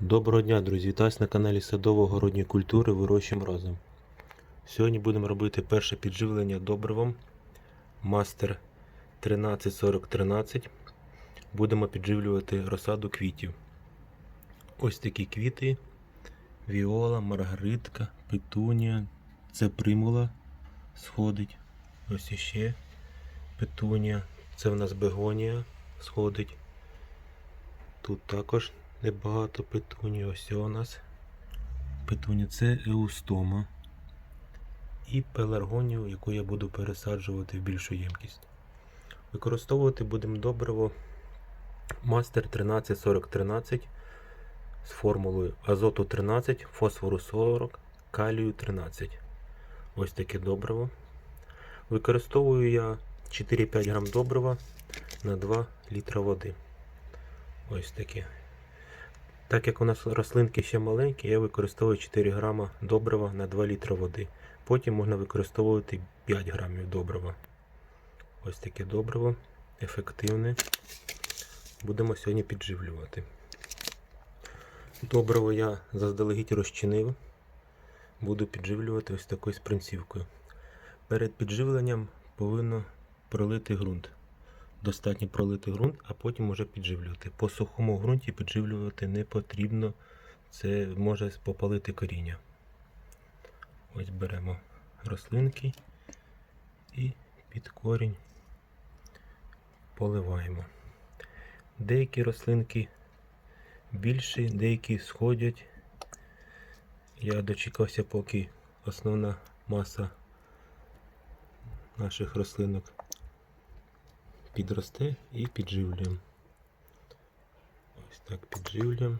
Доброго дня, друзі! Вітаюсь на каналі Садово-городні культури Вирощуємо разом. Сьогодні будемо робити перше підживлення добривом Мастер 134013. Будемо підживлювати розсаду квітів. Ось такі квіти: Віола, Маргаритка, Петунія. Це примула сходить. Ось іще Петунія. Це в нас бегонія сходить. Тут також небагато петуні. Ось у нас петуні. Це еустома. І пеларгонію, яку я буду пересаджувати в більшу ємкість. Використовувати будемо добриво Мастер 134013 з формулою азоту 13, фосфору 40, калію 13. Ось таке добриво. Використовую я 4-5 грам добрива на 2 літра води. Ось таке. Так як у нас рослинки ще маленькі, я використовую 4 грама добрива на 2 літра води. Потім можна використовувати 5 грамів добрива. Ось таке добриво, ефективне. Будемо сьогодні підживлювати. Добриво я заздалегідь розчинив. Буду підживлювати ось такою спринцівкою. Перед підживленням повинно пролити ґрунт. Достатньо пролити ґрунт, а потім уже підживлювати. По сухому ґрунті підживлювати не потрібно, це може попалити коріння. Ось беремо рослинки і під корінь поливаємо. Деякі рослинки більші, деякі сходять. Я дочекався, поки основна маса наших рослинок підросте і підживлюємо. Ось так підживлюємо.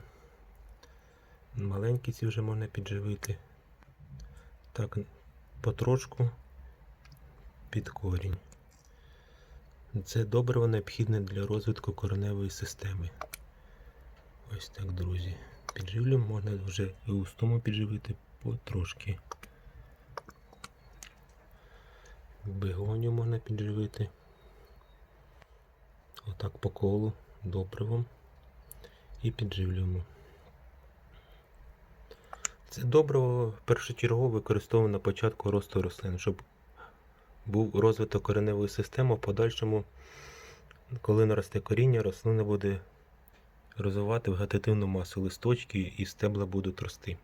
Маленькі ці вже можна підживити. Так, потрошку під корінь. Це добриво необхідне для розвитку кореневої системи. Ось так, друзі. Підживлюємо, можна вже і устому підживити потрошки. Бегоню можна підживити. Отак по колу добривом і підживлюємо. Це добриво першочергово використовуємо на початку росту рослин, щоб був розвиток кореневої системи, в подальшому, коли наросте коріння, рослина буде розвивати вегетативну масу листочки і стебла будуть рости.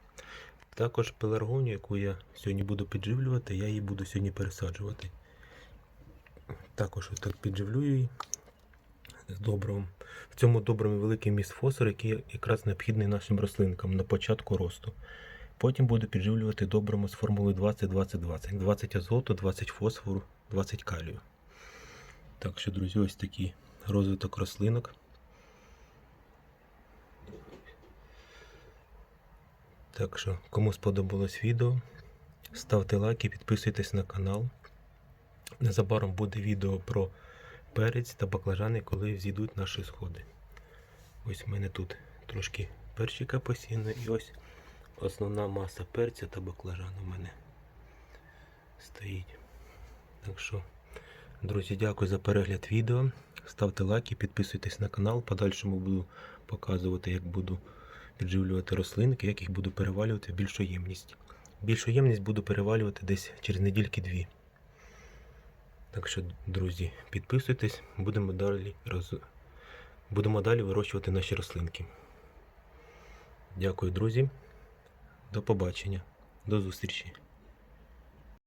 Також пеларгонію, яку я сьогодні буду підживлювати, я її буду сьогодні пересаджувати. Також отак підживлю її з добривом. В цьому доброму великий міст фосфор, який якраз необхідний нашим рослинкам на початку росту. Потім буду підживлювати доброму з формулою 20-20-20. 20 азоту, 20 фосфору, 20 калію. Так що, друзі, ось такий розвиток рослинок. Так що, кому сподобалось відео, ставте лайк і підписуйтесь на канал. Незабаром буде відео про перець та баклажани, коли зійдуть наші сходи. Ось в мене тут трошки перчика посіяно і ось основна маса перця та баклажану в мене стоїть. Так що, друзі, дякую за перегляд відео. Ставте лайки, підписуйтесь на канал. Подальшому буду показувати, як буду підживлювати рослинки, як їх буду перевалювати в більшу ємність. Буду перевалювати десь через недільки-дві. Так що, друзі, підписуйтесь, будемо далі роз... будемо далі вирощувати наші рослинки. Дякую, друзі. До побачення. До зустрічі.